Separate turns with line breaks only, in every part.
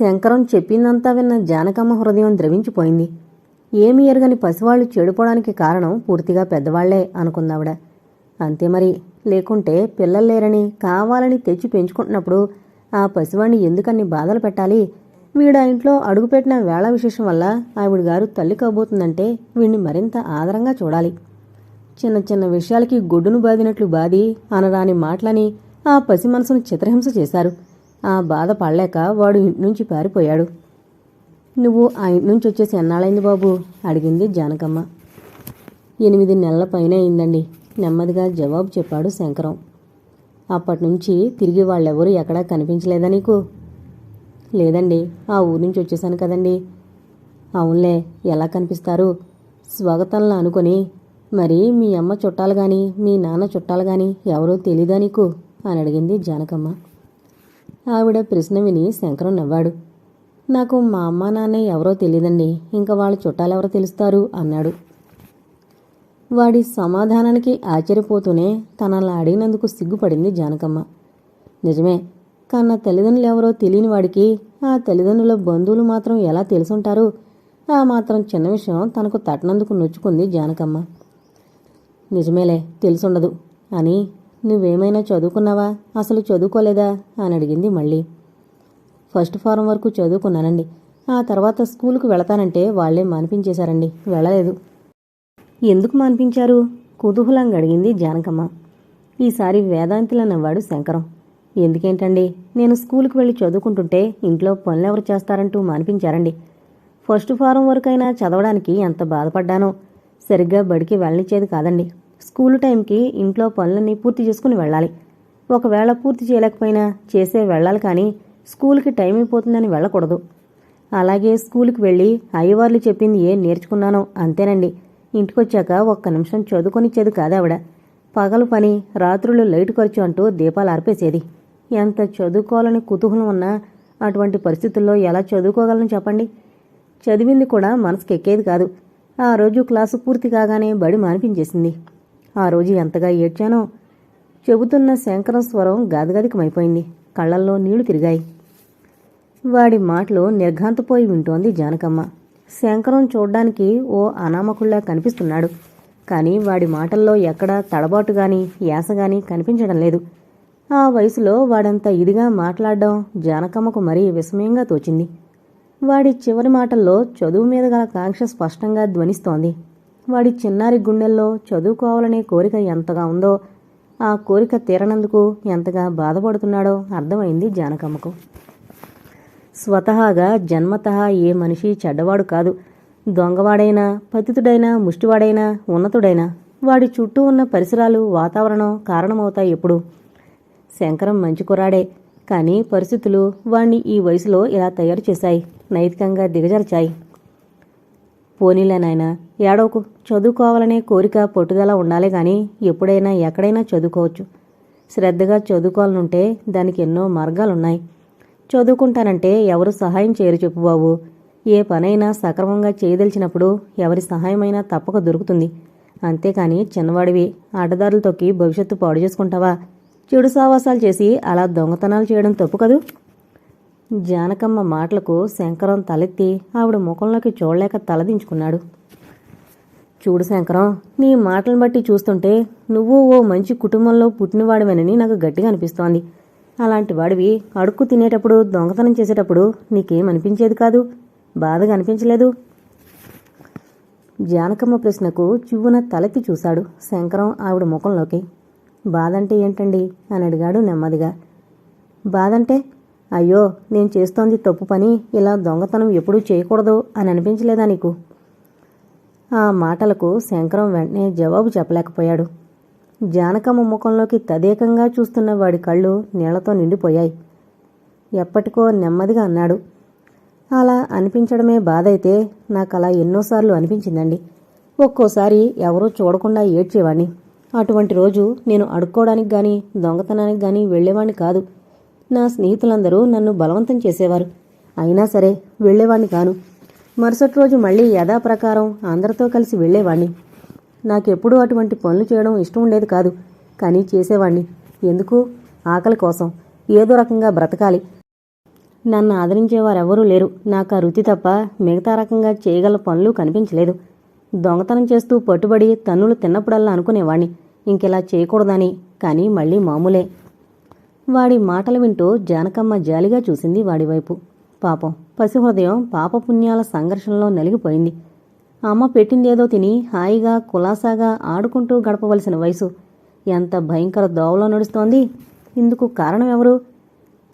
శంకరం చెప్పిందంతా విన్న జానకమ్మ హృదయం ద్రవించిపోయింది. ఏమి ఎరగని పసివాళ్ళు చెడిపోవడానికి కారణం పూర్తిగా పెద్దవాళ్ళే అనుకుందావిడ. అంతే మరి లేకుంటే పిల్లలు లేరని కావాలని తెచ్చి పెంచుకుంటున్నప్పుడు ఆ పసివాణ్ణి ఎందుకన్ని బాధలు పెట్టాలి? వీడు ఆ ఇంట్లో అడుగుపెట్టిన వేళ విశేషం వల్ల ఆవిడ గారు తల్లి కాబోతుందంటే వీడిని మరింత ఆదరంగా చూడాలి. చిన్న చిన్న విషయాలకి గొడ్డును బాదినట్లు బాది అనరాని మాటలని ఆ పసి మనసును చిత్రహింస చేశారు. ఆ బాధ పడలేక వాడు ఇంటి నుంచి పారిపోయాడు. నువ్వు ఆ ఇంటి నుంచి వచ్చేసి ఎన్నాళ్ళైంది బాబు? అడిగింది జానకమ్మ. ఎనిమిది నెలల పైన అయిందండి నెమ్మదిగా జవాబు చెప్పాడు శంకరం. అప్పటి నుంచి తిరిగి వాళ్ళెవరూ ఎక్కడా కనిపించలేదా నీకు? లేదండి ఆ ఊరి నుంచి వచ్చేసాను కదండి. అవునులే ఎలా కనిపిస్తారు? స్వాగతంలా అనుకొని మరి మీ అమ్మ చుట్టాలు కానీ మీ నాన్న చుట్టాలు కానీ ఎవరో తెలీదా నీకు? అని అడిగింది జానకమ్మ. ఆవిడ ప్రశ్న విని శంకరం నవ్వాడు. నాకు మా అమ్మ నాన్న ఎవరో తెలియదండి ఇంకా వాళ్ళ చుట్టాలెవరో తెలుస్తారు అన్నాడు. వాడి సమాధానానికి ఆశ్చర్యపోతూనే తనలా అడిగినందుకు సిగ్గుపడింది జానకమ్మ. నిజమే. కన్న తల్లిదండ్రులు ఎవరో తెలియని వాడికి ఆ తల్లిదండ్రుల బంధువులు మాత్రం ఎలా తెలుసుంటారు? ఆ మాత్రం చిన్న విషయం తనకు తట్టనందుకు నొచ్చుకుంది జానకమ్మ. నిజమేలే తెలుసుండదు అని నువ్వేమైనా చదువుకున్నావా? అసలు చదువుకోలేదా? అని అడిగింది మళ్ళీ. ఫస్ట్ ఫారం వరకు చదువుకున్నానండి. ఆ తర్వాత స్కూలుకు వెళతానంటే వాళ్ళే మానిపించేశారండి. వెళ్ళలేదు. ఎందుకు మానిపించారు? కుతూహలంగా అడిగింది జానకమ్మ. ఈసారి వేదాంతిలా నవ్వాడు శంకరం. ఎందుకేంటండి? నేను స్కూల్కి వెళ్ళి చదువుకుంటుంటే ఇంట్లో పనులెవరు చేస్తారంటూ మానిపించారండి. ఫస్ట్ ఫారం వరకైనా చదవడానికి ఎంత బాధపడ్డానో. సరిగ్గా బడికి వెళ్ళనిచ్చేది కాదండి. స్కూల్ టైంకి ఇంట్లో పనులన్నీ పూర్తి చేసుకుని వెళ్ళాలి. ఒకవేళ పూర్తి చేయలేకపోయినా చేసే వెళ్ళాలి కానీ స్కూల్కి టైం అయిపోతుందని వెళ్ళకూడదు. అలాగే స్కూల్కి వెళ్ళి అయ్యవార్లు చెప్పింది ఏం నేర్చుకున్నానో అంతేనండి. ఇంటికొచ్చాక ఒక్క నిమిషం చదువుకొనిచ్చేది కాదావిడ. పగలు పని రాత్రులు లైట్ ఖర్చు అంటూ దీపాలు ఆర్పేసేది. ఎంత చదువుకోవాలని కుతూహలం ఉన్నా అటువంటి పరిస్థితుల్లో ఎలా చదువుకోగలను చెప్పండి? చదివింది కూడా మనసుకెక్కేది కాదు. ఆ రోజు క్లాసు పూర్తి కాగానే బడి మానిపించేసింది. ఆ రోజు ఎంతగా ఏడ్చానో చెబుతున్న శంకరం స్వరం గాదగదికమైపోయింది. కళ్ళల్లో నీళ్ళు తిరిగాయి. వాడి మాటలు నిర్ఘాంతపోయి వింటోంది జానకమ్మ. శంకరం చూడ్డానికి ఓ అనామకుల్లా కనిపిస్తున్నాడు. కానీ వాడి మాటల్లో ఎక్కడా తడబాటు గాని యాస గాని కనిపించడం లేదు. ఆ వయసులో వాడంత ఇదిగా మాట్లాడడం జానకమ్మకు మరీ విస్మయంగా తోచింది. వాడి చివరి మాటల్లో చదువు మీద గల కాంక్ష స్పష్టంగా ధ్వనిస్తోంది. వాడి చిన్నారి గుండెల్లో చదువుకోవాలనే కోరిక ఎంతగా ఉందో ఆ కోరిక తీరనందుకు ఎంతగా బాధపడుతున్నాడో అర్థమైంది జానకమ్మకు. స్వతహాగా జన్మతః ఏ మనిషి చెడ్డవాడు కాదు. దొంగవాడైనా పతితుడైనా ముష్టివాడైనా ఉన్నతుడైనా వాడి చుట్టూ ఉన్న పరిసరాలు వాతావరణం కారణమవుతాయి ఎప్పుడు. శంకరం మంచి కురాడే కానీ పరిస్థితులు వాణ్ణి ఈ వయసులో ఇలా తయారు చేశాయి. నైతికంగా దిగజార్చాయి. పోనీలేనాయనా ఏడవకు. చదువుకోవాలనే కోరిక పట్టుదల ఉండాలి కానీ ఎప్పుడైనా ఎక్కడైనా చదువుకోవచ్చు. శ్రద్ధగా చదువుకోవాలనుంటే దానికి ఎన్నో మార్గాలున్నాయి. చదువుకుంటానంటే ఎవరు సహాయం చేయరు చెప్పు బాబు. ఏ పనైనా సక్రమంగా చేయదలిచినప్పుడు ఎవరి సహాయమైనా తప్పక దొరుకుతుంది. అంతేకాని చిన్నవాడివి ఆటదారులతోకి భవిష్యత్తు పాడు చేసుకుంటావా చెడు సావాసాలు చేసి అలా దొంగతనాలు చేయడం తప్పు కదూ? జానకమ్మ మాటలకు శంకరం తలెత్తి ఆవిడ ముఖంలోకి చూడలేక తలదించుకున్నాడు. చూడు శంకరం నీ మాటలను బట్టి చూస్తుంటే నువ్వు ఓ మంచి కుటుంబంలో పుట్టినవాడివనని నాకు గట్టిగా అనిపిస్తోంది. అలాంటి వాడివి అడుక్కు తినేటప్పుడు దొంగతనం చేసేటప్పుడు నీకేం అనిపించేది కాదు? బాధగా అనిపించలేదు? జానకమ్మ ప్రశ్నకు చువ్వున తలెత్తి చూశాడు శంకరం ఆవిడ ముఖంలోకి. బాధంటే ఏంటండి? అని అడిగాడు నెమ్మదిగా. బాధంటే అయ్యో నేను చేస్తోంది తప్పు పని ఇలా దొంగతనం ఎప్పుడూ చేయకూడదు అని అనిపించలేదా నీకు? ఆ మాటలకు శంకరం వెంటనే జవాబు చెప్పలేకపోయాడు. జానకమ్మ ముఖంలోకి తదేకంగా చూస్తున్న వాడి కళ్ళు నీళ్ళతో నిండిపోయాయి. ఎప్పటికో నెమ్మదిగా అన్నాడు అలా అనిపించడమే బాధ అయితే నాకు అలా ఎన్నోసార్లు అనిపించిందండి. ఒక్కోసారి ఎవరూ చూడకుండా ఏడ్చేవాణ్ణి అటువంటి రోజు నేను అడుక్కోవడానికి గాని దొంగతనానికి గాని వెళ్ళేవాణ్ణి కాదు. నా స్నేహితులందరూ నన్ను బలవంతం చేసేవారు. అయినా సరే వెళ్ళేవాణ్ణి కాను. మరుసటి రోజు మళ్ళీ యథాప్రకారం అందరితో కలిసి వెళ్ళేవాణ్ణి నాకెప్పుడూ అటువంటి పనులు చేయడం ఇష్టం ఉండేది కాదు. కానీ చేసేవాణ్ణి. ఎందుకు? ఆకలి కోసం. ఏదో రకంగా బ్రతకాలి. నన్ను ఆదరించేవారెవరూ లేరు. నాకు ఆ రుచి తప్ప మిగతా రకంగా చేయగల పనులు కనిపించలేదు. దొంగతనం చేస్తూ పట్టుబడి తన్నులు తిన్నప్పుడల్లా అనుకునేవాణ్ణి. ఇంకెలా చేయకూడదని. కానీ మళ్ళీ మామూలే. వాడి మాటలు వింటూ జానకమ్మ జాలిగా చూసింది వాడివైపు. పాపం పసిహృదయం పాపపుణ్యాల సంఘర్షణలో నలిగిపోయింది. అమ్మ పెట్టిందేదో తిని హాయిగా కులాసాగా ఆడుకుంటూ గడపవలసిన వయసు. ఎంత భయంకర దోవలో నడుస్తోంది. ఇందుకు కారణం ఎవరు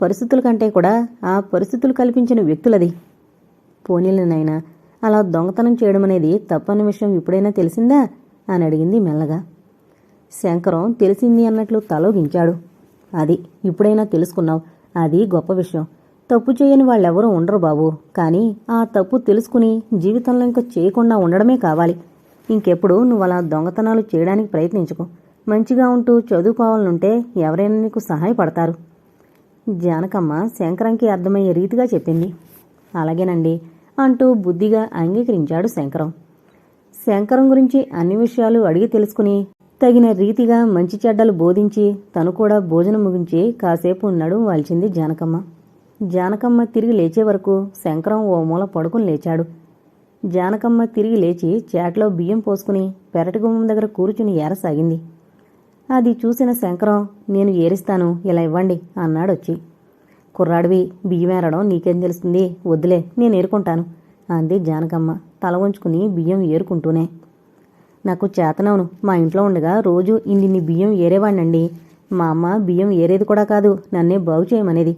పరిస్థితుల కంటే కూడా ఆ పరిస్థితులు కల్పించిన వ్యక్తులది. పోనీలనైనా అలా దొంగతనం చేయడం అనేది తప్పని విషయం ఇప్పుడైనా తెలిసిందా? అని అడిగింది మెల్లగా. శంకరం తెలిసింది అన్నట్లు తలోగించాడు. అది ఇప్పుడైనా తెలుసుకున్నావు. అది గొప్ప విషయం. తప్పు చేయని వాళ్ళెవరూ ఉండరు బాబు. కానీ ఆ తప్పు తెలుసుకుని జీవితంలో ఇంకా చేయకుండా ఉండడమే కావాలి. ఇంకెప్పుడు నువ్వు అలా దొంగతనాలు చేయడానికి ప్రయత్నించుకో. మంచిగా ఉంటూ చదువుకోవాలనుంటే ఎవరైనా నీకు సహాయపడతారు. జానకమ్మ శంకరంకి అర్థమయ్యే రీతిగా చెప్పింది. అలాగేనండి అంటూ బుద్ధిగా అంగీకరించాడు శంకరం. శంకరం గురించి అన్ని విషయాలు అడిగి తెలుసుకుని తగిన రీతిగా మంచి చెడ్డలు బోధించి తను కూడా భోజనం ముగించి కాసేపు నడుం వాల్చింది జానకమ్మ. జానకమ్మ తిరిగి లేచే వరకు శంకరం ఓ మూల పడుకుని లేచాడు. జానకమ్మ తిరిగి లేచి చేటలో బియ్యం పోసుకుని పెరటిగుమ్మం దగ్గర కూర్చుని ఏరసాగింది. అది చూసిన శంకరం నేను ఏరిస్తాను ఇలా ఇవ్వండి అన్నాడొచ్చి. కుర్రాడివి బియ్యం ఏరడం నీకేం తెలుస్తుంది? వద్దులే నేను ఏరుకుంటాను అంది జానకమ్మ తల వంచుకుని బియ్యం ఏరుకుంటూనే. నాకు చేతనవును. మా ఇంట్లో ఉండగా రోజు ఇన్నిన్ని బియ్యం ఏరేవాణ్ణండి. మా అమ్మ బియ్యం ఏరేది కూడా కాదు నన్నే బాగు చేయమనేది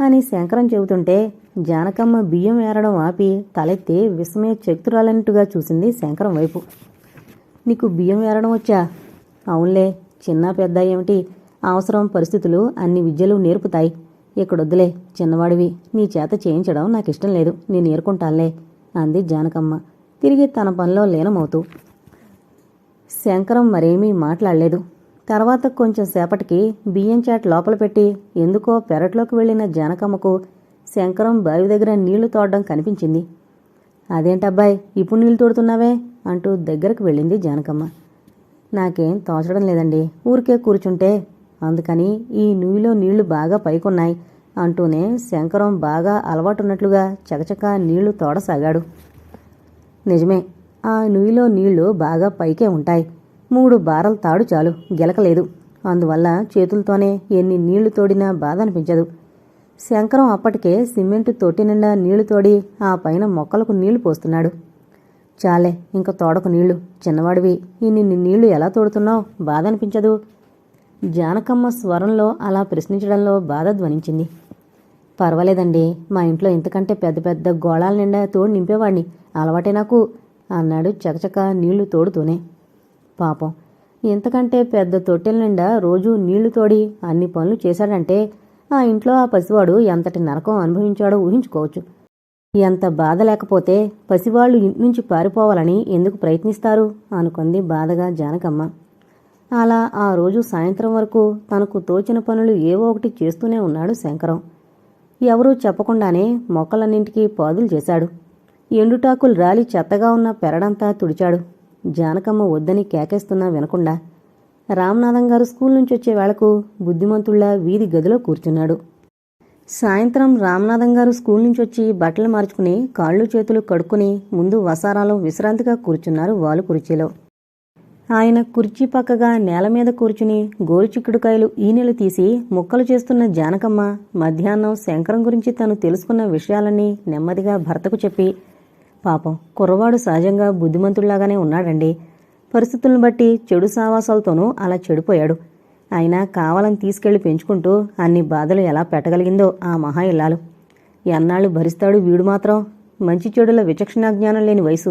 అని శంకరం చెబుతుంటే జానకమ్మ బియ్యం ఏరడం ఆపి తలెత్తి విస్మయ చక్తురాలన్నట్టుగా చూసింది శంకరం వైపు. నీకు బియ్యం ఏరడం వచ్చా? అవునులే చిన్న పెద్ద ఏమిటి? అవసరం పరిస్థితులు అన్ని విద్యలు నేర్పుతాయి. ఇక్కడొద్దులే చిన్నవాడివి. నీ చేత చేయించడం నాకు ఇష్టం లేదు. నేను నేర్కుంటానులే అంది జానకమ్మ. తిరిగి తన పనిలో లీనమవుతూ. శంకరం మరేమీ మాట్లాడలేదు. తర్వాత కొంచెం సేపటికి బియ్యం చాట్ లోపల పెట్టి ఎందుకో పెరట్లోకి వెళ్ళిన జానకమ్మకు శంకరం బావి దగ్గర నీళ్ళు తోడడం కనిపించింది. అదేంటబ్బాయ్ ఇప్పుడు నీళ్ళు తోడుతున్నావే? అంటూ దగ్గరకు వెళ్ళింది జానకమ్మ. నాకేం తోచడం లేదండి ఊరికే కూర్చుంటే. అందుకని ఈ నుయ్యిలో నీళ్ళు బాగా పైకున్నాయి అంటూనే శంకరం బాగా అలవాటున్నట్లుగా చకచకా నీళ్ళు తోడసాగాడు. నిజమే ఆ నుయ్యిలో నీళ్ళు బాగా పైకే ఉంటాయి. మూడు బారల తాడు చాలు గెలకలేదు. అందువల్ల చేతులతోనే ఎన్ని నీళ్ళు తోడినా బాధ అనిపించదు. శంకరం అప్పటికే సిమెంటు తొట్టి నిండా నీళ్ళు తోడి ఆ పైన మొక్కలకు నీళ్ళు పోస్తున్నాడు. చాలే ఇంక తోడకు నీళ్ళు. చిన్నవాడివి ఇన్ని నీళ్ళు ఎలా తోడుతున్నావు? బాధ అనిపించదు. జానకమ్మ స్వరంలో అలా ప్రశ్నించడంలో బాధ ధ్వనించింది. పర్వాలేదండి మా ఇంట్లో ఇంతకంటే పెద్ద పెద్ద గోళాల నిండా తోడు నింపేవాడిని. అలవాటే నాకు. అన్నాడు చకచక నీళ్ళు తోడుతూనే. పాపం ఇంతకంటే పెద్ద తొట్టెల నిండా రోజూ నీళ్ళు తోడి అన్ని పనులు చేశాడంటే ఆ ఇంట్లో ఆ పసివాడు ఎంతటి నరకం అనుభవించాడో ఊహించుకోవచ్చు. ఎంత బాధ లేకపోతే పసివాళ్ళు ఇంటి నుంచి పారిపోవాలని ఎందుకు ప్రయత్నిస్తారు? అనుకుంది బాధగా జానకమ్మ. అలా ఆ రోజు సాయంత్రం వరకు తనకు తోచిన పనులు ఏవో ఒకటి చేస్తూనే ఉన్నాడు శంకరం. ఎవరూ చెప్పకుండానే మొక్కలన్నింటికీ పాదులు చేశాడు. ఎండుటాకులు రాలి చెత్తగా ఉన్న పెరడంతా తుడిచాడు. జానకమ్మ వద్దని కేకేస్తున్నా వినకుండా రామనాథం గారు స్కూల్ నుంచి వచ్చే వేళకు బుద్ధిమంతుళ్ళా వీధి గదిలో కూర్చున్నాడు. సాయంత్రం రామనాథం గారు స్కూల్ నుంచి వచ్చి బట్టలు మార్చుకుని కాళ్ళు చేతులు కడుక్కుని ముందు వసారాలో విశ్రాంతిగా కూర్చున్నారు వాలు కుర్చీలో ఆయన కుర్చీ పక్కగా నేల మీద కూర్చుని గోరుచిక్కుడుకాయలు ఈనెలు తీసి ముక్కలు చేస్తున్న జానకమ్మ మధ్యాహ్నం శంకరం గురించి తను తెలుసుకున్న విషయాలన్నీ నెమ్మదిగా భర్తకు చెప్పి పాపం. కుర్రవాడు సహజంగా బుద్ధిమంతుల్లాగానే ఉన్నాడండి. పరిస్థితులను బట్టి చెడు సావాసాలతోనూ అలా చెడిపోయాడు. అయినా కావాలని తీసుకెళ్ళి పెంచుకుంటూ అన్ని బాధలు ఎలా పెట్టగలిగిందో ఆ మహా ఇల్లాలు. ఎన్నాళ్ళు భరిస్తాడు వీడు మాత్రం. మంచి చెడుల విచక్షణా జ్ఞానం లేని వయసు.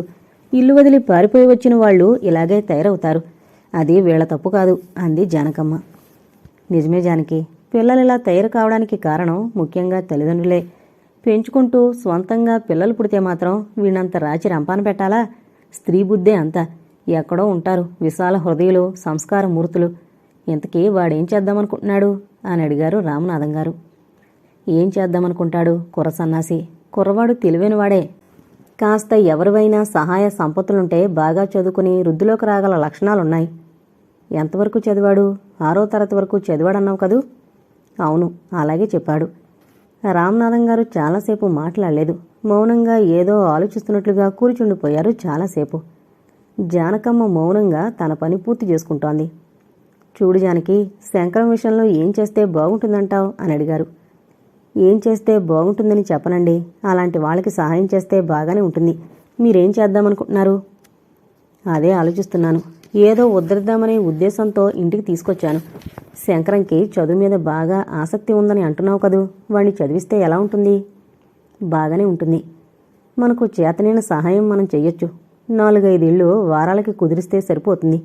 ఇల్లు వదిలి పారిపోయి వచ్చిన వాళ్ళు ఇలాగే తయారవుతారు. అది వీళ్ళ తప్పు కాదు అంది జానకమ్మ. నిజమే జానకి పిల్లలు ఇలా తయారు కావడానికి కారణం ముఖ్యంగా తల్లిదండ్రులే. పెంచుకుంటూ స్వంతంగా పిల్లలు పుడితే మాత్రం వీణంత రాచి రంపాన పెట్టాలా? స్త్రీ బుద్ధే అంతా. ఎక్కడో ఉంటారు విశాల హృదయులు సంస్కార మూర్తులు. ఇంతకీ వాడేం చేద్దామనుకుంటున్నాడు? అని అడిగారు రామనాథం గారు. ఏం చేద్దామనుకుంటాడు కుర్ర సన్నాసి? కుర్రవాడు తెలివైనవాడే. కాస్త ఎవరివైనా సహాయ సంపత్తులుంటే బాగా చదువుకుని వృద్ధిలోకి రాగల లక్షణాలున్నాయి. ఎంతవరకు చదివాడు? ఆరో తరగతి వరకు చదివాడన్నావు కదూ? అవును అలాగే చెప్పాడు. రామ్నాథం గారు చాలాసేపు మాట్లాడలేదు. మౌనంగా ఏదో ఆలోచిస్తున్నట్లుగా కూర్చుండిపోయారు చాలాసేపు. జానకమ్మ మౌనంగా తన పని పూర్తి చేసుకుంటోంది. చూడు జానకి శంకరం విషయంలో ఏం చేస్తే బాగుంటుందంటావు అని అడిగారు. ఏం చేస్తే బాగుంటుందని చెప్పనండి. అలాంటి వాళ్ళకి సహాయం చేస్తే బాగానే ఉంటుంది. మీరేం చేద్దామనుకుంటున్నారు? అదే ఆలోచిస్తున్నాను. ఏదో ఉద్ధరిద్దామనే ఉద్దేశంతో ఇంటికి తీసుకొచ్చాను. శంకరంకి చదువు మీద బాగా ఆసక్తి ఉందని అంటున్నావు కదూ? వాణ్ణి చదివిస్తే ఎలా ఉంటుంది? బాగానే ఉంటుంది. మనకు చేతనైన సహాయం మనం చెయ్యొచ్చు. నాలుగైదేళ్ళు వారాలకి కుదిరిస్తే సరిపోతుంది.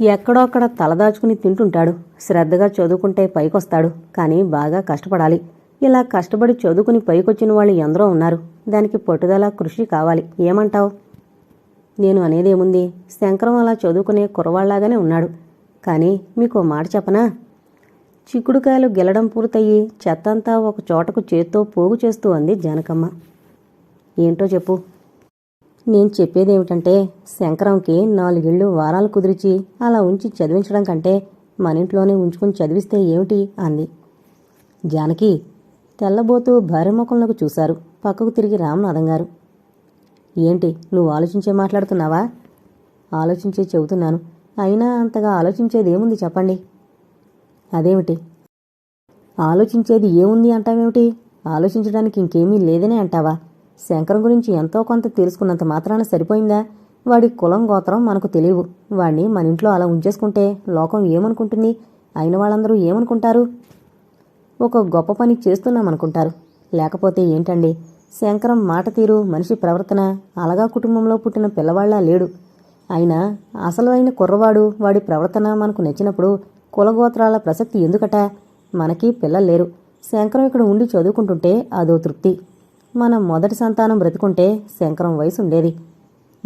ఎక్కడోక్కడ తలదాచుకుని తింటుంటాడు. శ్రద్ధగా చదువుకుంటే పైకొస్తాడు. కానీ బాగా కష్టపడాలి. ఇలా కష్టపడి చదువుకుని పైకొచ్చిన వాళ్ళు ఎందరో ఉన్నారు. దానికి పట్టుదల కృషి కావాలి. ఏమంటావు? నేను అనేదేముంది శంకరం అలా చదువుకునే కురవాళ్ళాగానే ఉన్నాడు. కానీ మీకు మాట చెప్పనా? చిక్కుడుకాయలు గెలడం పూర్తయి చెత్తంతా ఒక చోటకు చేత్తో పోగు చేస్తూ అంది జానకమ్మ. ఏంటో చెప్పు. నేను చెప్పేదేమిటంటే శంకరంకి నాలుగేళ్ళు వారాలు కుదిరిచి అలా ఉంచి చదివించడం కంటే మన ఇంట్లోనే ఉంచుకుని చదివిస్తే ఏమిటి? అంది. జానకి తెల్లబోతూ భార్యముఖంలోకి చూశారు. పక్కకు తిరిగి రామనాథం గారు. ఏంటి నువ్వు ఆలోచించే మాట్లాడుతున్నావా? ఆలోచించే చెబుతున్నాను. అయినా అంతగా ఆలోచించేది ఏముంది చెప్పండి. అదేమిటి? ఆలోచించేది ఏముంది అంటావేమిటి? ఆలోచించడానికి ఇంకేమీ లేదనే అంటావా? శంకరం గురించి ఎంతో కొంత తెలుసుకున్నంత మాత్రాన సరిపోయిందా? వాడి కులం గోత్రం మనకు తెలియవు. వాడిని మన ఇంట్లో అలా ఉంచేసుకుంటే లోకం ఏమనుకుంటుంది? అయిన వాళ్ళందరూ ఏమనుకుంటారు? ఒక గొప్ప పని చేస్తున్నామనుకుంటారు. లేకపోతే ఏంటండి? శంకరం మాట తీరు మనిషి ప్రవర్తన అలగా కుటుంబంలో పుట్టిన పిల్లవాళ్ళా లేడు. అయినా అసలు అయిన కుర్రవాడు వాడి ప్రవర్తన మనకు నచ్చినప్పుడు కులగోత్రాల ప్రసక్తి ఎందుకట? మనకి పిల్లలు లేరు. శంకరం ఇక్కడ ఉండి చదువుకుంటుంటే అదో తృప్తి. మన మొదటి సంతానం బ్రతికుంటే శంకరం వయసు ఉండేది.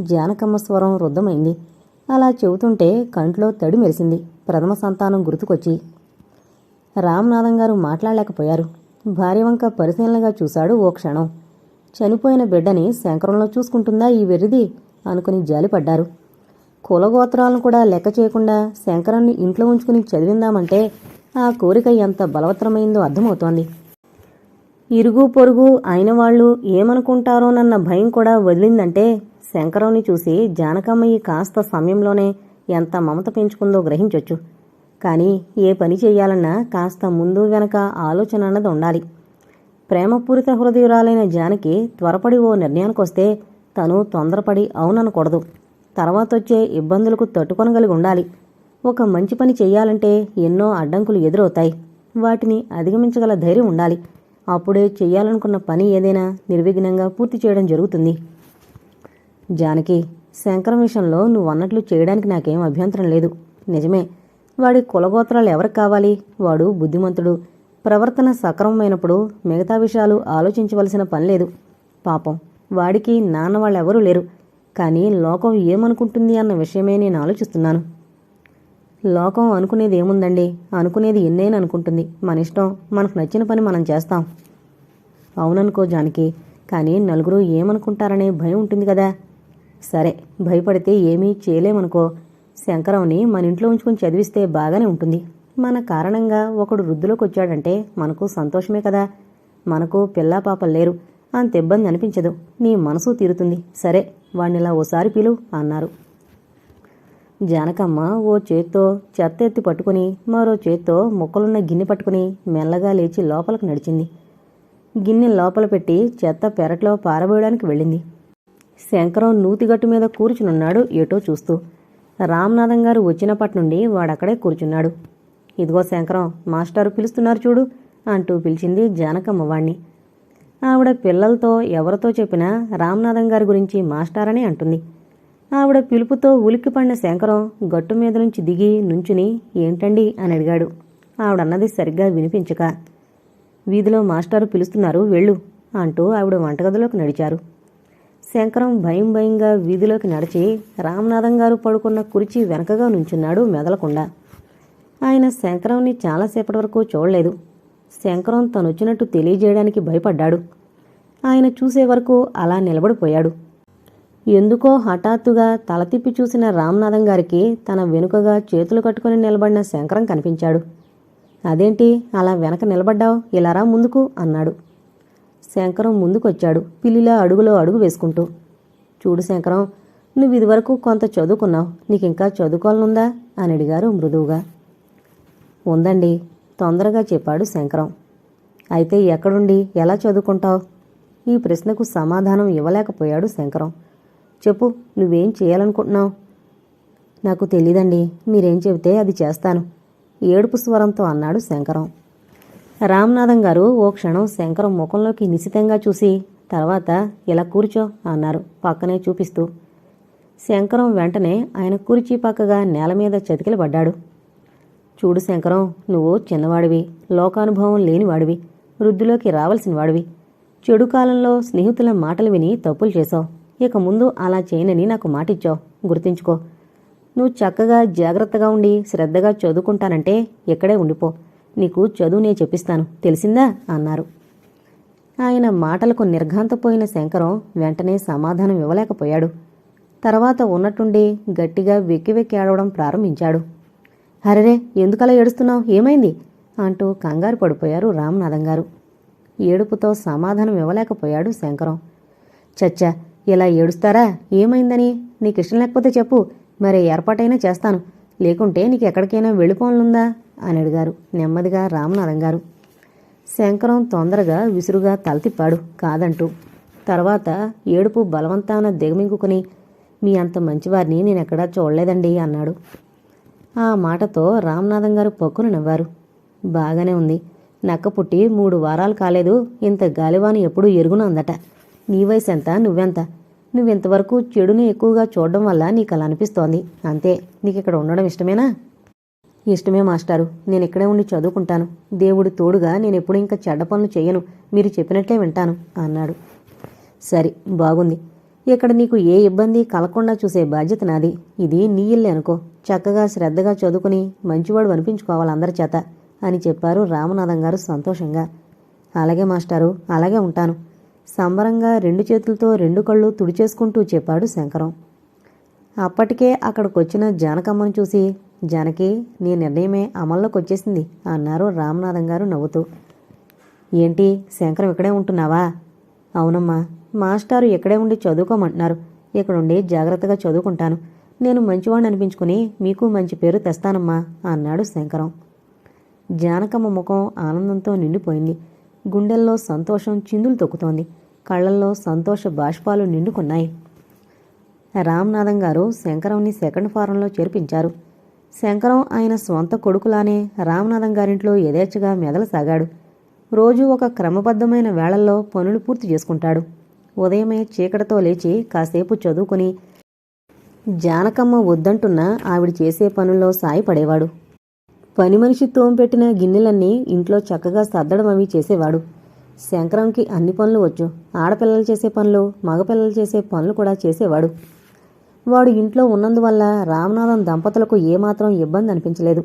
జానకమ్మ స్వరం రుద్ధమైంది. అలా చెబుతుంటే కంట్లో తడి మెరిసింది. ప్రథమ సంతానం గుర్తుకొచ్చి. రామనాథం గారు మాట్లాడలేకపోయారు. భార్య వంక పరిశీలనగా చూశాడు ఓ క్షణం. చనిపోయిన బిడ్డని శంకరంలో చూసుకుంటుందా ఈ వెర్రిది అనుకుని జాలిపడ్డారు. కులగోత్రాలను కూడా లెక్క చేయకుండా శంకరాన్ని ఇంట్లో ఉంచుకుని చదివిందామంటే ఆ కోరిక ఎంత బలవత్తరమైందో అర్థమవుతోంది. ఇరుగు పొరుగు అయిన వాళ్ళు ఏమనుకుంటారోనన్న భయం కూడా వదిలిందంటే శంకరంని చూసి జానకమ్మయ్యి కాస్త సమయంలోనే ఎంత మమత పెంచుకుందో గ్రహించొచ్చు. కానీ ఏ పని చేయాలన్నా కాస్త ముందు వెనక ఆలోచన అన్నది ఉండాలి. ప్రేమపూరిత హృదయురాలైన జానకి త్వరపడి ఓ నిర్ణయానికొస్తే తను తొందరపడి అవుననకూడదు. తర్వాతొచ్చే ఇబ్బందులకు తట్టుకొనగలిగి ఉండాలి. ఒక మంచి పని చెయ్యాలంటే ఎన్నో అడ్డంకులు ఎదురవుతాయి. వాటిని అధిగమించగల ధైర్యం ఉండాలి. అప్పుడే చెయ్యాలనుకున్న పని ఏదైనా నిర్విఘ్నంగా పూర్తి చేయడం జరుగుతుంది. జానకి శంకరం విషయంలో నువ్వు అన్నట్లు చేయడానికి నాకేం అభ్యంతరం లేదు. నిజమే వాడి కులగోత్రాలు ఎవరికి కావాలి? వాడు బుద్ధిమంతుడు ప్రవర్తన సక్రమమైనప్పుడు మిగతా విషయాలు ఆలోచించవలసిన పని లేదు. పాపం. వాడికి నాన్న వాళ్ళెవరూ లేరు. కానీ లోకం ఏమనుకుంటుంది అన్న విషయమే నేను ఆలోచిస్తున్నాను. లోకం అనుకునేది ఏముందండి అనుకునేది ఎన్నైనా అనుకుంటుంది. మన ఇష్టం మనకు నచ్చిన పని మనం చేస్తాం. అవుననుకో జానకి కానీ నలుగురు ఏమనుకుంటారనే భయం ఉంటుంది కదా? సరే భయపడితే ఏమీ చేయలేమనుకో శంకరంని మన ఇంట్లో ఉంచుకొని చదివిస్తే బాగానే ఉంటుంది. మన కారణంగా ఒకడు వృద్ధిలోకి వచ్చాడంటే మనకు సంతోషమే కదా. మనకు పిల్లా పాపలు లేరు. అంత ఇబ్బంది అనిపించదు. నీ మనసు తీరుతుంది. సరే వాణ్ణిలా ఓసారి పిలు అన్నారు. జానకమ్మ ఓ చేత్తో చెత్త ఎత్తి పట్టుకుని మరో చేత్తో ముక్కలున్న గిన్నె పట్టుకుని మెల్లగా లేచి లోపలికి నడిచింది. గిన్నె లోపల పెట్టి చెత్త పెరట్లో పారబోయడానికి వెళ్ళింది. శంకరం నూతిగట్టు మీద కూర్చునున్నాడు ఏటో చూస్తూ. రామనాథం గారు వచ్చినప్పటి నుండి వాడక్కడే కూర్చున్నాడు. ఇదిగో శంకరం మాస్టారు పిలుస్తున్నారు చూడు అంటూ పిలిచింది జానకమ్మ వాణ్ణి. ఆవిడ పిల్లలతో ఎవరితో చెప్పినా రామనాథం గారి గురించి మాస్టారనే అంటుంది. ఆవిడ పిలుపుతో ఉలిక్కిపడిన శంకరం గట్టు మీద నుంచి దిగి నుంచుని ఏంటండి అని అడిగాడు. ఆవిడన్నది సరిగ్గా వినిపించక వీధిలో మాస్టారు పిలుస్తున్నారు వెళ్ళు అంటూ ఆవిడ వంటగదిలోకి నడిచారు. శంకరం భయం భయంగా వీధిలోకి నడిచి రామనాథం గారు పడుకున్న కుర్చీ వెనకగా నుంచున్నాడు మెదలకుండా. ఆయన శంకరంని చాలాసేపటి వరకు చూడలేదు. శంకరం తనొచ్చినట్టు తెలియజేయడానికి భయపడ్డాడు. ఆయన చూసే వరకు అలా నిలబడిపోయాడు. ఎందుకో హఠాత్తుగా తల తిప్పి చూసిన రామనాథం గారికి తన వెనుకగా చేతులు కట్టుకుని నిలబడిన శంకరం కనిపించాడు. అదేంటి అలా వెనక నిలబడ్డావు? ఇలారా ముందుకు అన్నాడు. శంకరం ముందుకొచ్చాడు పిల్లిలా అడుగులో అడుగు వేసుకుంటూ. చూడు శంకరం నువ్వు ఇదివరకు కొంత చదువుకున్నావు. నీకింకా చదువుకోవాలనుందా? అని అడిగారు మృదువుగా. ఉందండి. తొందరగా చెప్పాడు శంకరం. అయితే ఎక్కడుండి? ఎలా చదువుకుంటావు? ఈ ప్రశ్నకు సమాధానం ఇవ్వలేకపోయాడు శంకరం. చెప్పు నువ్వేం చేయాలనుకుంటున్నావు? నాకు తెలీదండి. మీరేం చెబితే అది చేస్తాను. ఏడుపు స్వరంతో అన్నాడు శంకరం. రామనాథం గారు ఓ క్షణం శంకరం ముఖంలోకి నిశితంగా చూసి తర్వాత ఇలా కూర్చో అన్నారు పక్కనే చూపిస్తూ. శంకరం వెంటనే ఆయన కూర్చీ పక్కగా నేల మీద చతికిలబడ్డాడు. చూడు శంకరం నువ్వు చిన్నవాడివి లోకానుభవం లేనివాడివి వృద్ధిలోకి రావలసినవాడివి. చెడు కాలంలో స్నేహితుల మాటలు విని తప్పులు చేశావు. ఇక ముందు అలా చేయనని నాకు మాటిచ్చావు. గుర్తుంచుకో. నువ్వు చక్కగా జాగ్రత్తగా ఉండి శ్రద్ధగా చదువుకుంటానంటే ఇక్కడే ఉండిపో. నీకు చదువు నేను చెప్పిస్తాను. తెలిసిందా? అన్నారు. ఆయన మాటలకు నిర్ఘాంతపోయిన శంకరం వెంటనే సమాధానం ఇవ్వలేకపోయాడు. తర్వాత ఉన్నట్టుండి గట్టిగా వెక్కి వెక్కి ఆడవడం ప్రారంభించాడు. అరెరే ఎందుకలా ఏడుస్తున్నావు? ఏమైంది? అంటూ కంగారు పడిపోయారు రామనాథం గారు. ఏడుపుతో సమాధానం ఇవ్వలేకపోయాడు శంకరం. చచ్చా ఇలా ఏడుస్తారా? ఏమైందని? నీకు ఇష్టం లేకపోతే చెప్పు. మరి ఏర్పాటైనా చేస్తాను. లేకుంటే నీకు ఎక్కడికైనా వెళ్ళిపోనుందా అని అడిగారు నెమ్మదిగా రామనాథం గారు. శంకరం తొందరగా విసురుగా తలతిప్పాడు కాదంటూ. తర్వాత ఏడుపు బలవంతాన దిగమింగుకుని మీ అంత మంచివారిని నేనెక్కడా చూడలేదండి అన్నాడు. ఆ మాటతో రామనాథం గారు పొక్కును నవ్వారు. బాగానే ఉంది. నక్క పుట్టి మూడు వారాలు కాలేదు. ఇంత గాలివాని ఎప్పుడూ ఎరుగున అందట. నీ వయసు ఎంత నువ్వెంత? నువ్వింతవరకు చెడుని ఎక్కువగా చూడడం వల్ల నీకు అలా అనిపిస్తోంది అంతే. నీకు ఇక్కడ ఉండడం ఇష్టమేనా? ఇష్టమే మాస్టారు. నేను ఇక్కడే ఉండి చదువుకుంటాను. దేవుడి తోడుగా నేను ఎప్పుడు ఇంకా చెడ్డ పనులు చేయను మీరు చెప్పినట్లే వింటాను అన్నాడు. సరే బాగుంది. ఇక్కడ నీకు ఏ ఇబ్బంది కలగకుండా చూసే బాధ్యత నాది. ఇది నీ ఇల్లే అనుకో. చక్కగా శ్రద్ధగా చదువుకుని మంచివాడు అనిపించుకోవాలి అందరి చేత అని చెప్పారు రామనాథం గారు సంతోషంగా. అలాగే మాస్టారు అలాగే ఉంటాను. సంబరంగా రెండు చేతులతో రెండు కళ్ళు తుడిచేసుకుంటూ చెప్పాడు శంకరం. అప్పటికే అక్కడికొచ్చిన జానకమ్మను చూసి జానకి నీ నిర్ణయమే అమల్లోకి వచ్చేసింది అన్నారు రామనాథం గారు నవ్వుతూ. ఏంటి శంకరం ఇక్కడే ఉంటున్నావా? అవునమ్మా. మాస్టారు ఇక్కడే ఉండి చదువుకోమంటున్నారు. ఇక్కడుండి జాగ్రత్తగా చదువుకుంటాను. నేను మంచివాణ్ణి అనిపించుకుని మీకు మంచి పేరు తెస్తానమ్మా అన్నాడు శంకరం. జానకమ్మ ముఖం ఆనందంతో నిండిపోయింది. గుండెల్లో సంతోషం చిందులు తొక్కుతోంది. కళ్ళల్లో సంతోష బాష్పాలు నిండుకున్నాయి. రామ్నాథం గారు శంకరంని సెకండ్ ఫారంలో చేర్పించారు. శంకరం ఆయన స్వంత కొడుకులానే రామనాథం గారింట్లో యథేచ్ఛగా మెదలసాగాడు రోజూ ఒక క్రమబద్ధమైన వేళల్లో పనులు పూర్తి చేసుకుంటాడు. ఉదయమే చీకటితో లేచి కాసేపు చదువుకుని జానకమ్మ వద్దంటున్నా ఆవిడ చేసే పనుల్లో సాయపడేవాడు. పని మనిషి తోంపెట్టిన గిన్నెలన్నీ ఇంట్లో చక్కగా సర్దడం అవి చేసేవాడు. శంకరంకి అన్ని పనులు వచ్చు. ఆడపిల్లలు చేసే పనులు మగపిల్లలు చేసే పనులు కూడా చేసేవాడు. వాడు ఇంట్లో ఉన్నందువల్ల రామనాథం దంపతులకు ఏమాత్రం ఇబ్బంది అనిపించలేదు.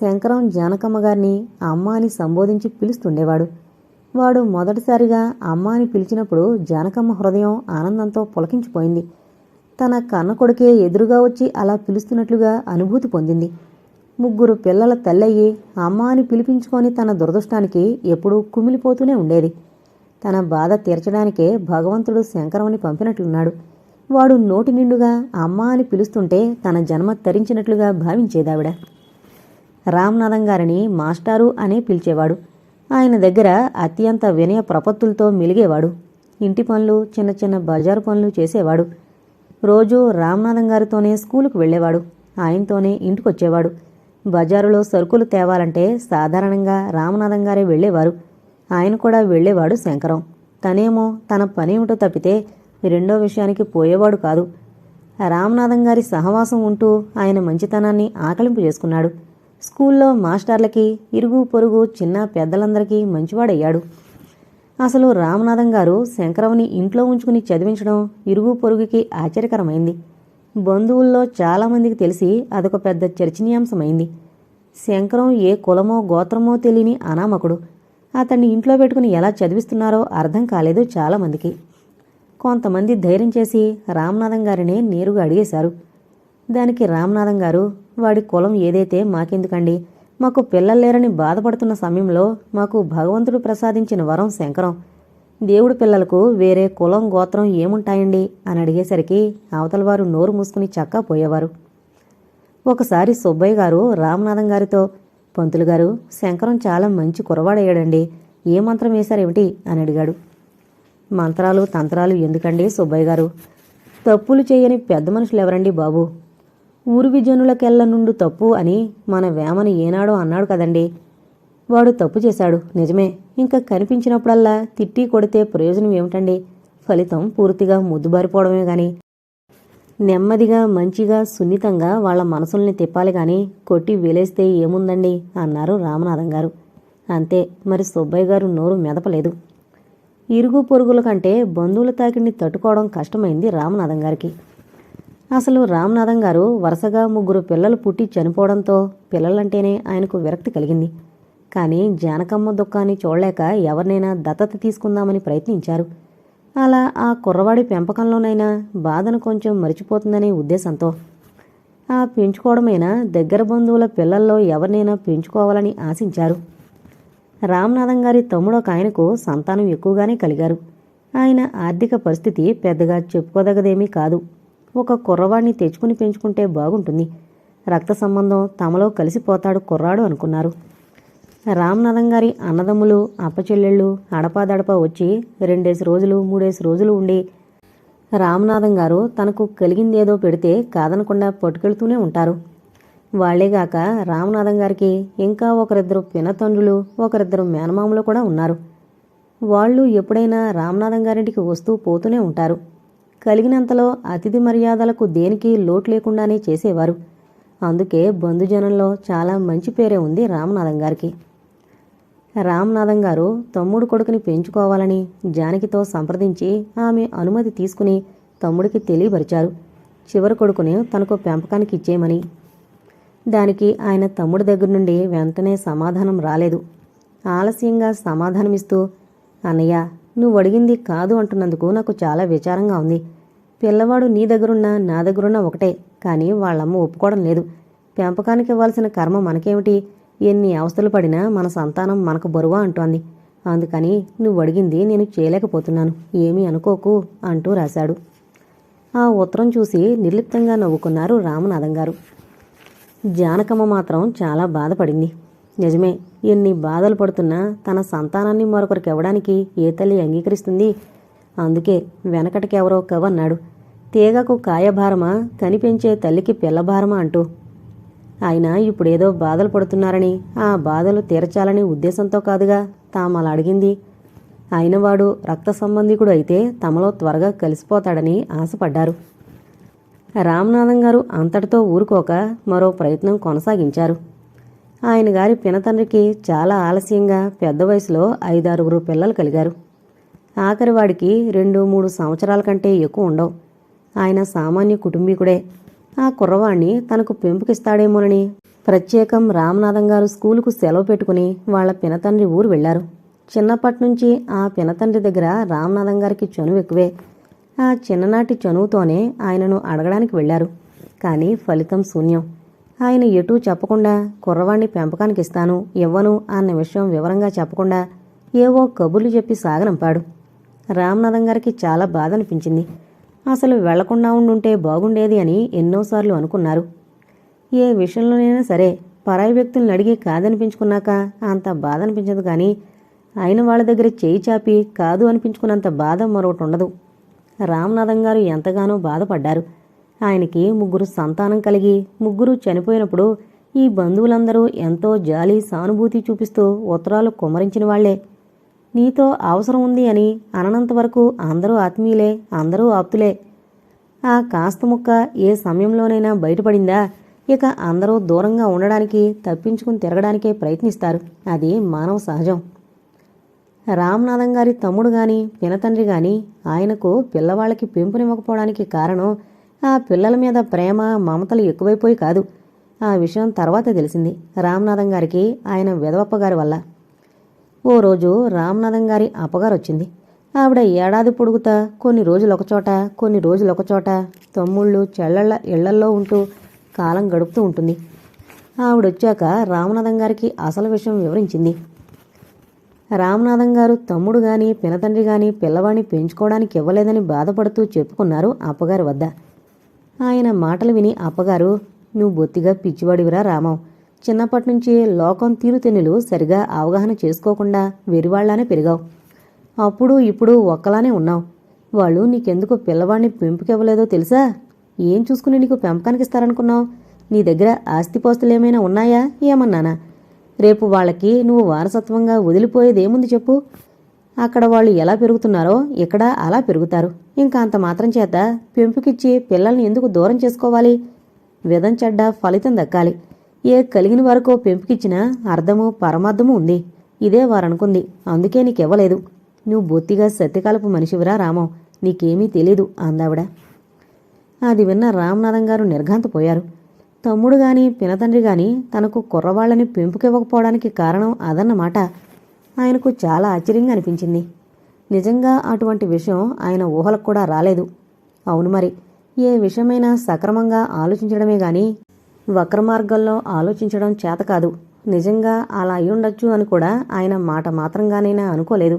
శంకరం జానకమ్మ గారిని అమ్మ అని సంబోధించి పిలుస్తుండేవాడు. వాడు మొదటిసారిగా అమ్మ అని పిలిచినప్పుడు జానకమ్మ హృదయం ఆనందంతో పులకించిపోయింది. తన కన్న కొడుకే ఎదురుగా వచ్చి అలా పిలుస్తున్నట్లుగా అనుభూతి పొందింది. ముగ్గురు పిల్లల తల్లయ్యి అమ్మ అని పిలిపించుకొని తన దురదృష్టానికి ఎప్పుడూ కుమిలిపోతూనే ఉండేది. తన బాధ తీర్చడానికే భగవంతుడు శంకరమని పంపినట్లున్నాడు. వాడు నోటి నిండుగా అమ్మ అని పిలుస్తుంటే తన జన్మ తరించినట్లుగా భావించేదావిడ. రామనాథం గారిని మాస్టారు అనే పిలిచేవాడు. ఆయన దగ్గర అత్యంత వినయ ప్రపత్తులతో మిలిగేవాడు. ఇంటి పనులు చిన్న చిన్న బజారు పనులు చేసేవాడు. రోజూ రామనాథం గారితోనే స్కూలుకు వెళ్ళేవాడు. ఆయనతోనే ఇంటికొచ్చేవాడు. బజారులో సరుకులు తేవాలంటే సాధారణంగా రామనాథం గారే వెళ్ళేవారు. ఆయన కూడా వెళ్ళేవాడు శంకరం. తనేమో తన పనేమిటో తప్పితే రెండో విషయానికి పోయేవాడు కాదు. రామనాథం గారి సహవాసం ఉంటూ ఆయన మంచితనాన్ని ఆకలింపు చేసుకున్నాడు. స్కూల్లో మాస్టర్లకి ఇరుగు పొరుగు చిన్న పెద్దలందరికీ మంచివాడయ్యాడు. అసలు రామనాథం గారు శంకరవని ఇంట్లో ఉంచుకుని చదివించడం ఇరుగు పొరుగుకి ఆశ్చర్యకరమైంది. బంధువుల్లో చాలామందికి తెలిసి అదొక పెద్ద చర్చనీయాంశమైంది. శంకరం ఏ కులమో గోత్రమో తెలియని అనామకుడు. అతన్ని ఇంట్లో పెట్టుకుని ఎలా చదివిస్తున్నారో అర్థం కాలేదు చాలామందికి కొంతమంది ధైర్యం చేసి రామనాథం గారినే నేరుగా అడిగేశారు. దానికి రామనాథం గారు వాడి కులం ఏదైతే మాకెందుకండి? మాకు పిల్లలు లేరని బాధపడుతున్న సమయంలో మాకు భగవంతుడు ప్రసాదించిన వరం శంకరం. దేవుడి పిల్లలకు వేరే కులం గోత్రం ఏముంటాయండి? అని అడిగేసరికి అవతలవారు నోరు మూసుకుని చక్కా పోయేవారు. ఒకసారి సుబ్బయ్య గారు రామనాథం గారితో పంతులు గారు శంకరం చాలా మంచి కురవాడయ్యాడండి ఏ మంత్రం వేశారేమిటి అని అడిగాడు. మంత్రాలు తంత్రాలు ఎందుకండి సుబ్బయ్య గారు? తప్పులు చేయని పెద్ద మనుషులు ఎవరండి బాబు? ఊరు విజనులకెళ్ళ నుండు తప్పు అని మన వేమని ఏనాడో అన్నాడు కదండి. వాడు తప్పు చేశాడు నిజమే. ఇంకా కనిపించినప్పుడల్లా తిట్టి కొడితే ప్రయోజనం ఏమిటండి? ఫలితం పూర్తిగా ముద్దుబారిపోవడమే గాని నెమ్మదిగా మంచిగా సున్నితంగా వాళ్ళ మనసుల్ని తిప్పాలి గాని కొట్టి వేలేస్తే ఏముందండి? అన్నారు రామనాథం గారు. అంతే మరి సుబ్బయ్య గారు నోరు మెదపలేదు. ఇరుగు పొరుగుల కంటే బంధువుల తాకిడిని తట్టుకోవడం కష్టమైంది రామనాథం గారికి. అసలు రామ్నాథం గారు వరుసగా ముగ్గురు పిల్లలు పుట్టి చనిపోవడంతో పిల్లలంటేనే ఆయనకు విరక్తి కలిగింది. కానీ జానకమ్మ దుఃఖాన్ని చూడలేక ఎవరినైనా దత్తత తీసుకుందామని ప్రయత్నించారు. అలా ఆ కుర్రవాడి పెంపకంలోనైనా బాధను కొంచెం మరిచిపోతుందనే ఉద్దేశంతో. ఆ పెంచుకోవడమైనా దగ్గర బంధువుల పిల్లల్లో ఎవరినైనా పెంచుకోవాలని ఆశించారు. రామనాథం గారి తమ్ముడు ఒక ఆయనకు సంతానం ఎక్కువగానే కలిగారు. ఆయన ఆర్థిక పరిస్థితి పెద్దగా చెప్పుకోదగదేమీ కాదు. ఒక కుర్రవాడిని తెచ్చుకుని పెంచుకుంటే బాగుంటుంది. రక్త సంబంధం తమలో కలిసిపోతాడు కుర్రాడు అనుకున్నారు. రామనాథం గారి అన్నదమ్ములు అప్పచెల్లెళ్ళు అడపాదడపా వచ్చి రెండేసి రోజులు మూడేసి రోజులు ఉండి రామనాథం గారు తనకు కలిగిందేదో పెడితే కాదనకుండా పట్టుకెళ్తూనే ఉంటారు. వాళ్ళేగాక రామనాథం గారికి ఇంకా ఒకరిద్దరు పినతండ్రులు ఒకరిద్దరు మేనమామలు కూడా ఉన్నారు. వాళ్ళు ఎప్పుడైనా రామనాథం గారింటికి వస్తూ పోతూనే ఉంటారు. కలిగినంతలో అతిథి మర్యాదలకు దేనికి లోటు లేకుండానే చేసేవారు. అందుకే బంధుజనంలో చాలా మంచి పేరే ఉంది రామనాథం గారికి. రామనాథం గారు తమ్ముడు కొడుకుని పెంచుకోవాలని జానకితో సంప్రదించి ఆమె అనుమతి తీసుకుని తమ్ముడికి తెలియపరిచారు. చివరి కొడుకుని తనకు పెంపకానికి ఇచ్చేయమని. దానికి ఆయన తమ్ముడి దగ్గర నుండి వెంటనే సమాధానం రాలేదు. ఆలస్యంగా సమాధానమిస్తూ అన్నయ్య నువ్వు అడిగింది కాదు అంటున్నందుకు నాకు చాలా విచారంగా ఉంది. పిల్లవాడు నీ దగ్గరున్నా నా దగ్గరున్నా ఒకటే కానీ వాళ్ళమ్మ ఒప్పుకోవడం లేదు. పెంపకానికి ఇవ్వాల్సిన కర్మ మనకేమిటి? ఎన్ని అవస్థలు పడినా మన సంతానం మనకు బరువా అంటోంది. అందుకని నువ్వు అడిగింది నేను చేయలేకపోతున్నాను. ఏమీ అనుకోకు అంటూ రాశాడు. ఆ ఉత్తరం చూసి నిర్లిప్తంగా నవ్వుకున్నారు రామనాథం గారు జానకమ్మ మాత్రం చాలా బాధపడింది. నిజమే ఎన్ని బాధలు పడుతున్నా తన సంతానాన్ని మరొకరికి ఇవ్వడానికి ఏ తల్లి అంగీకరిస్తుంది? అందుకే వెనకటికి ఎవరో కవన్నాడు తీగకు కాయభారమా కనిపించే తల్లికి పిల్లభారమా అంటూ. ఆయన ఇప్పుడేదో బాధలు పడుతున్నారని ఆ బాధలు తీర్చాలని ఉద్దేశంతో కాదుగా తాము అలా అడిగింది. అయినవాడు రక్త సంబంధికుడు అయితే తమలో త్వరగా కలిసిపోతాడని ఆశపడ్డారు. రామనాథం గారు అంతటితో ఊరుకోక మరో ప్రయత్నం కొనసాగించారు. ఆయన గారి పినతండ్రికి చాలా ఆలస్యంగా పెద్ద వయసులో ఐదారుగురు పిల్లలు కలిగారు. ఆఖరి వాడికి రెండు మూడు సంవత్సరాల కంటే ఎక్కువ ఉండవు. ఆయన సామాన్య కుటుంబీకుడే. ఆ కుర్రవాణ్ణి తనకు పెంపుకిస్తాడేమోనని ప్రత్యేకం రామనాథం గారు స్కూలుకు సెలవు పెట్టుకుని వాళ్ళ పినతండ్రి ఊరు వెళ్ళారు చిన్నప్పటి నుంచి ఆ పినతండ్రి దగ్గర రామనాథం గారికి చనువు ఎక్కువే. ఆ చిన్ననాటి చనువుతోనే ఆయనను అడగడానికి వెళ్ళారు కానీ ఫలితం శూన్యం. ఆయన ఎటూ చెప్పకుండా కుర్రవాణ్ణి పెంపకానికి ఇస్తాను ఇవ్వను అన్న విషయం వివరంగా చెప్పకుండా ఏవో కబుర్లు చెప్పి సాగనంపాడు. రామనాథం గారికి చాలా బాధ అనిపించింది అసలు వెళ్ళకుండా ఉండుంటే బాగుండేది అని ఎన్నోసార్లు అనుకున్నారు. ఏ విషయంలోనైనా సరే పరాయి వ్యక్తుల్ని అడిగి కాదనిపించుకున్నాక అంత బాధ అనిపించదు కానీ అయిన వాళ్ళ దగ్గర చేయి చాపి కాదు అనిపించుకున్నంత బాధ మరొకటి ఉండదు. రామనాథం గారు ఎంతగానో బాధపడ్డారు. ఆయనకి ముగ్గురు సంతానం కలిగి ముగ్గురు చనిపోయినప్పుడు ఈ బంధువులందరూ ఎంతో జాలి సానుభూతి చూపిస్తూ ఉత్తరాలు కుమ్మరించిన వాళ్ళే. నీతో అవసరం ఉంది అని అననంత వరకు అందరూ ఆత్మీయులే అందరూ ఆప్తులే. ఆ కాస్త ముక్క ఏ సమయంలోనైనా బయటపడిందా? ఇక అందరూ దూరంగా ఉండడానికి తప్పించుకుని తిరగడానికే ప్రయత్నిస్తారు. అది మానవ సహజం. రామనాథం గారి తమ్ముడు గాని పినతండ్రి గాని ఆయనకు పిల్లవాళ్ళకి పెంపునివ్వకపోవడానికి కారణం ఆ పిల్లల మీద ప్రేమ మమతలు ఎక్కువైపోయి కాదు. ఆ విషయం తర్వాత తెలిసింది రామనాథం గారికి ఆయన విధవప్ప గారి వల్ల. ఓ రోజు రామనాథం గారి అప్పగారు వచ్చింది ఆవిడ ఏడాది పొడుగుతా కొన్ని రోజులు ఒకచోట కొన్ని రోజులు ఒకచోట తమ్ముళ్ళు చెల్లళ్ళ ఇళ్ళల్లో ఉంటూ కాలం గడుపుతూ ఉంటుంది. ఆవిడొచ్చాక రామనాథం గారికి అసలు విషయం వివరించింది. రామనాథం గారు తమ్ముడు గాని పినతండ్రి గాని పిల్లవాడిని పెంచుకోవడానికి ఇవ్వలేదని బాధపడుతూ చెప్పుకున్నారు అప్పగారి వద్ద. ఆయన మాటలు విని అప్పగారు నువ్వు బొత్తిగా పిచ్చివాడివిరా రామం. చిన్నప్పటి నుంచి లోకం తీరుతెన్నులు సరిగా అవగాహన చేసుకోకుండా వెరివాళ్ళానే పెరిగావు. అప్పుడు ఇప్పుడు ఒక్కలానే ఉన్నావు. వాళ్ళు నీకెందుకు పిల్లవాడిని పెంపుకివ్వలేదో తెలుసా? ఏం చూసుకుని నీకు పెంపకానికి ఇస్తారనుకున్నావు? నీ దగ్గర ఆస్తిపోస్తులు ఏమైనా ఉన్నాయా? ఏమన్నానా? రేపు వాళ్ళకి నువ్వు వారసత్వంగా వదిలిపోయేదేముంది చెప్పు. అక్కడ వాళ్ళు ఎలా పెరుగుతున్నారో ఇక్కడ అలా పెరుగుతారు. ఇంకా అంత మాత్రం చేత పెంపుకిచ్చి పిల్లల్ని ఎందుకు దూరం చేసుకోవాలి? విధం చెడ్డ ఫలితం దక్కాలి. ఏ కలిగిన వరకు పెంపుకిచ్చినా అర్థము పరమార్థము ఉంది. ఇదే వారనుకుంది. అందుకే నీకివ్వలేదు. నువ్వు బొత్తిగా సత్యకాలపు మనిషివిరా రామం. నీకేమీ తెలీదు అందావిడ. అది విన్న రామనాథం గారు నిర్ఘాంతపోయారు. తమ్ముడు గాని పినతండ్రి గాని తనకు కుర్రవాళ్ళని పెంపుకివ్వకపోవడానికి కారణం అదన్నమాట. ఆయనకు చాలా ఆశ్చర్యంగా అనిపించింది. నిజంగా అటువంటి విషయం ఆయన ఊహలకు కూడా రాలేదు. అవును మరి ఏ విషయమైనా సక్రమంగా ఆలోచించడమే గాని వక్రమార్గంలో ఆలోచించడం చేత కాదు. నిజంగా అలా అయి అని కూడా ఆయన మాట మాత్రంగానైనా అనుకోలేదు.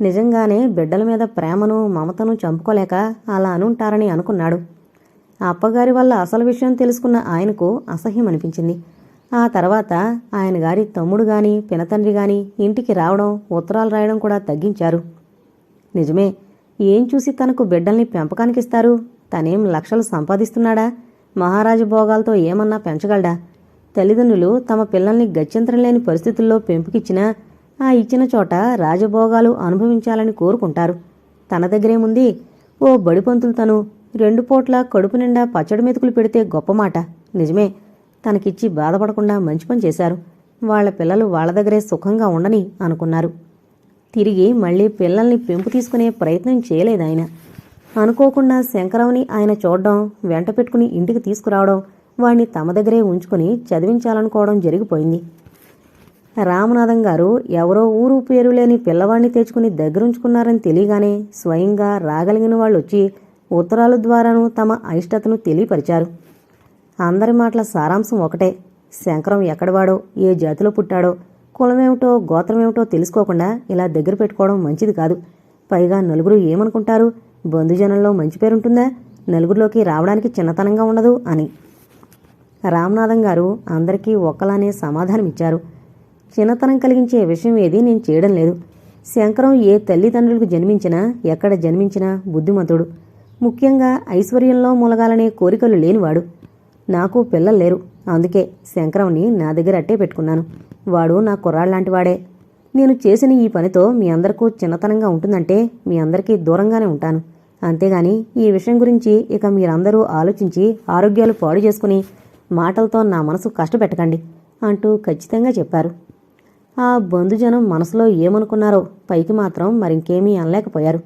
నిజంగానే బిడ్డల మీద ప్రేమను మమతను చంపుకోలేక అలా అనుంటారని అనుకున్నాడు. అప్పగారి వల్ల అసలు విషయం తెలుసుకున్న ఆయనకు అసహ్యం అనిపించింది. ఆ తర్వాత ఆయన గారి తమ్ముడు గాని పినతండ్రి గాని ఇంటికి రావడం ఉత్తరాలు రాయడం కూడా తగ్గించారు. నిజమే ఏం చూసి తనకు బిడ్డల్ని పెంపకానికి ఇస్తారు తనేం లక్షలు సంపాదిస్తున్నాడా? మహారాజు భోగాలతో ఏమన్నా పెంచగలడా? తల్లిదండ్రులు తమ పిల్లల్ని గత్యంతరం లేని పరిస్థితుల్లో పెంపుకిచ్చినా ఆ ఇచ్చిన చోట రాజభోగాలు అనుభవించాలని కోరుకుంటారు. తన దగ్గరేముంది ఓ బడిపంతులు తను రెండు పూట్ల కడుపు నిండా పచ్చడి మెతుకులు పెడితే గొప్ప మాట. నిజమే తనకిచ్చి బాధపడకుండా మంచి పని చేశారు. వాళ్ళ పిల్లలు వాళ్ళ దగ్గరే సుఖంగా ఉండని అనుకున్నారు. తిరిగి మళ్ళీ పిల్లల్ని పెంపు తీసుకునే ప్రయత్నం చేయలేదాయన అనుకోకుండా శంకరావుని ఆయన చూడడం వెంట పెట్టుకుని ఇంటికి తీసుకురావడం వాణ్ణి తమ దగ్గరే ఉంచుకుని చదివించాలనుకోవడం జరిగిపోయింది. రామనాథం గారు ఎవరో ఊరు పేరు లేని పిల్లవాడిని తెచ్చుకుని దగ్గరుంచుకున్నారని తెలియగానే స్వయంగా రాగలిగిన వాళ్ళు వచ్చి ఉత్తరాల ద్వారాను తమ అయిష్టతను తెలియపరిచారు. అందరి మాటల సారాంశం ఒకటే. శంకరం ఎక్కడవాడో ఏ జాతిలో పుట్టాడో కులమేమిటో గోత్రమేమిటో తెలుసుకోకుండా ఇలా దగ్గర పెట్టుకోవడం మంచిది కాదు. పైగా నలుగురు ఏమనుకుంటారు? బంధుజనంలో మంచి పేరుంటుందా? నలుగురిలోకి రావడానికి చిన్నతనంగా ఉండదు అని. రామనాథం గారు అందరికీ ఒక్కలానే సమాధానమిచ్చారు. చిన్నతనం కలిగించే విషయం ఏది నేను చేయడం లేదు. శంకరం ఏ తల్లిదండ్రులకు జన్మించినా ఎక్కడ జన్మించినా బుద్ధిమంతుడు. ముఖ్యంగా ఐశ్వర్యంలో మూలగాలనే కోరికలు లేనివాడు. నాకు పిల్లలు లేరు. అందుకే శంకరంని నా దగ్గర అట్టే పెట్టుకున్నాను. వాడు నా కుర్రాళ్ళలాంటి వాడే నేను చేసిన ఈ పనితో మీ అందరికీ చిన్నతనంగా ఉంటుందంటే మీ అందరికీ దూరంగానే ఉంటాను. అంతేగాని ఈ విషయం గురించి ఇక మీరందరూ ఆలోచించి ఆరోగ్యాలు పాడు చేసుకుని మాటలతో నా మనసు కష్టపెట్టకండి అంటూ ఖచ్చితంగా చెప్పారు. ఆ బంధుజనం మనసులో ఏమనుకున్నారో పైకి మాత్రం మరింకేమీ అనలేకపోయారు.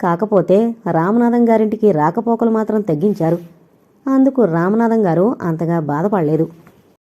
కాకపోతే రామనాథం గారింటికి రాకపోకలు మాత్రం తగ్గించారు. అందుకు రామనాథం గారు అంతగా బాధపడలేదు.